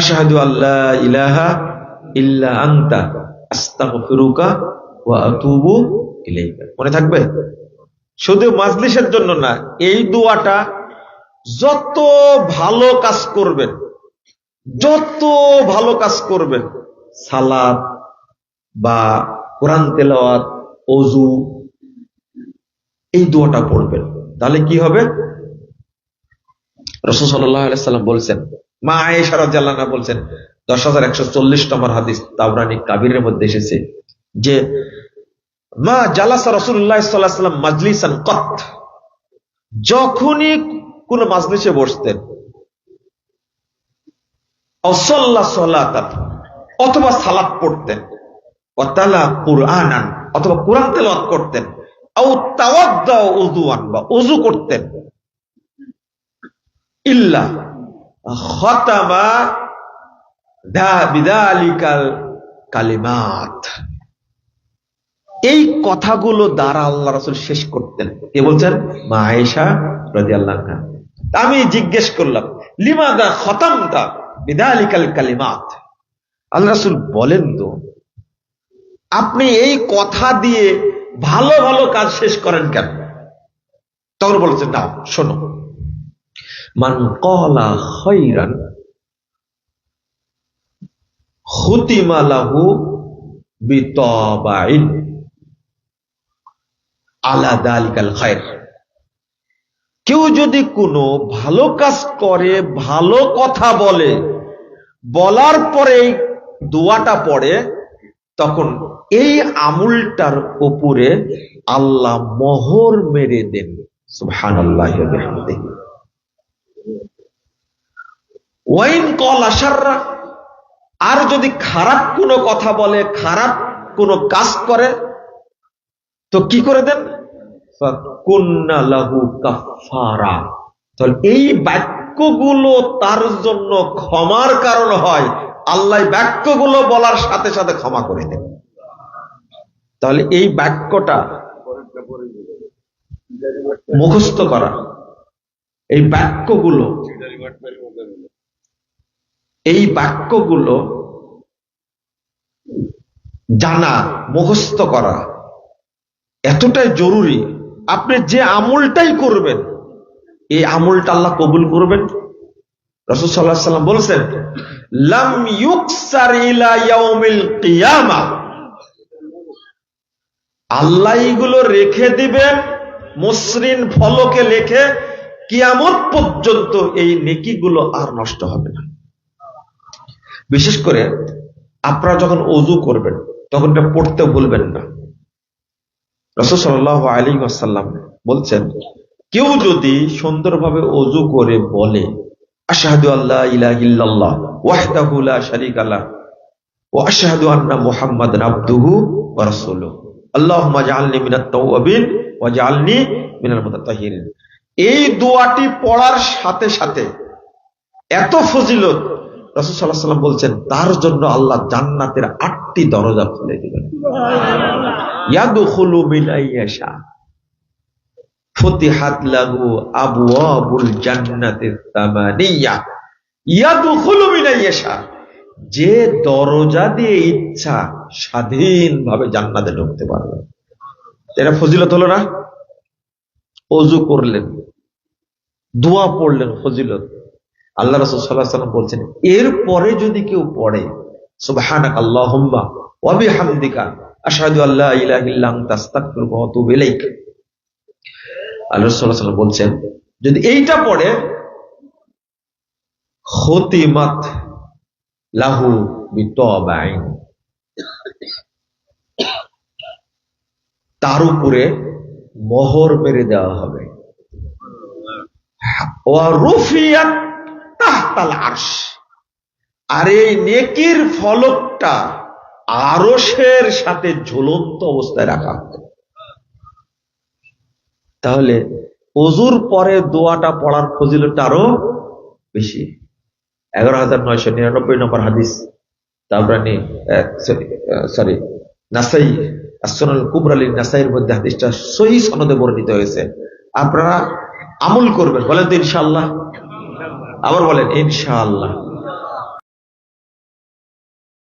আশহাদু আল্লাহ ইলাহা ইল্লা আনতা, আস্তাগফিরুকা ওয়া আতুবু ইলাইকা। মনে থাকবে? শুধু মাজলিসের জন্য না, এই দোয়াটা যত ভালো কাজ করবেন, যত ভালো কাজ করবেন সালাদ বা কোরআন তেলাওয়াত অজু এই দোয়াটা পড়বেন। তাহলে কি হবে? রসুল সাল্লাম বলছেন মা আয়েশা আনহা বলছেন, দশ হাজার একশো চল্লিশ নম্বর হাদিস তাবরানি কাবিরের মধ্যে এসেছে যে, মা জালাসা রসুল্লাহ সাল্লাম মাজলিসান কত? যখনই কোন মাজলিসে বসতেন অথবা সালাত পড়তেন অতালা কুরআনান, অথবা কোরআন তেলাওয়াত করতেন উযু করতেন, ইল্লা খতামা দা কালিমাত। এই কথাগুলো দ্বারা আল্লাহ রাসূল শেষ করতেন। কে বলছেন? মা আয়েশা রাদিয়াল্লাহু আনহা। আমি জিজ্ঞেস করলাম, লিমাদা খতামতা বিদালিকাল কালিমাত? আল্লাহ রাসূল বলেন তো, আপনি এই কথা দিয়ে ভালো ভালো কাজ শেষ করেন কেন? তখন বলেছেন না, শোনো মান কলা খৈরান। হুতিমালাহু বিতবাইন। আলা দালিকাল খায়র কেউ যদি কোনো ভালো কাজ করে, ভালো কথা বলে, বলার পরে দোয়াটা পড়ে, তখন এই আমুলটার উপরে আল্লাহ মোহর মেরে দেন। সুবহানাল্লাহ ওয়াইন কল আশাররা, আর যদি খারাপ কোনো কথা বলে, খারাপ কোনো কাজ করে, তো কি করে দেন? এই বাক্যগুলো তার জন্য ক্ষমার কারণ হয়। আল্লাহ বাক্যগুলো বলার সাথে সাথে ক্ষমা করে দেন। তাহলে এই বাক্যটা মুখস্থ করা। এই বাক্যগুলো এই বাক্যগুলো জানা, মুখস্থ করা এতটাই জরুরি। আপনি যে আমলটাই করবেন, এই আমলটা আল্লাহ কবুল করবেন। রসুল সাল্লাহ সাল্লাম বলছেন আল্লাহ রেখে দিবেন, মসৃণ ফলকে লেখে কিয়ামত পর্যন্ত এই নেকিগুলো আর নষ্ট হবে না। বিশেষ করে আপনারা যখন অজু করবেন, তখন এটা পড়তে ভুলবেন না। রসুল সাল্লাহ আলী আসাল্লাম বলছেন, কেউ যদি সুন্দরভাবে অজু করে বলে, আশাহাদু আল্লাহ ইলাহ ইল্লাল্লাহ শারীকা লাহ ওয়া আন্না মুহাম্মাদান আবদুহু মিনাল এই দোয়াটি পড়ার সাথে সাথে এত ফজিলত রাসূল আলাইহি সাল্লাম বলছেন, তার জন্য আল্লাহ জান্নাতের আটটি দরজা খুলে আইয়াশা যে দরজা দিয়ে ইচ্ছা স্বাধীনভাবে জান্নাতে ঢুকতে পারবে। এটা ফজিলত হলো না? অজু করলেন। দোয়া পড়লেন ফজিলত। আল্লাহ রসুল সাল্লাহ সাল্লাম বলছেন, এরপরে যদি কেউ পড়ে, সুবহানাক আল্লাহ রাসূল সাল্লাল্লাহু আলাইহি বলছেন, যদি এইটা পড়ে, খতিমাত লাহু বিতবাইন। তার উপরে মোহর মেরে দেওয়া হবে। আর এই নেকির ফলকটা আরশের সাথে ঝুলন্ত অবস্থায় রাখা তাহলে অজুর পরে দোয়াটা পড়ার ফজিলটা আরও বেশি। এগারো হাজার নয়শো নিরানব্বই নম্বর হাদিস সরি নাসাই আসনাল কুবরালী নাসাইয়ের মধ্যে হাদিসটা সহি সনদে বর্ণিত হয়েছে। আপনারা আমল করবেন বলেন তো ইনশাল্লাহ আবার বলেন ইনশাআল্লাহ।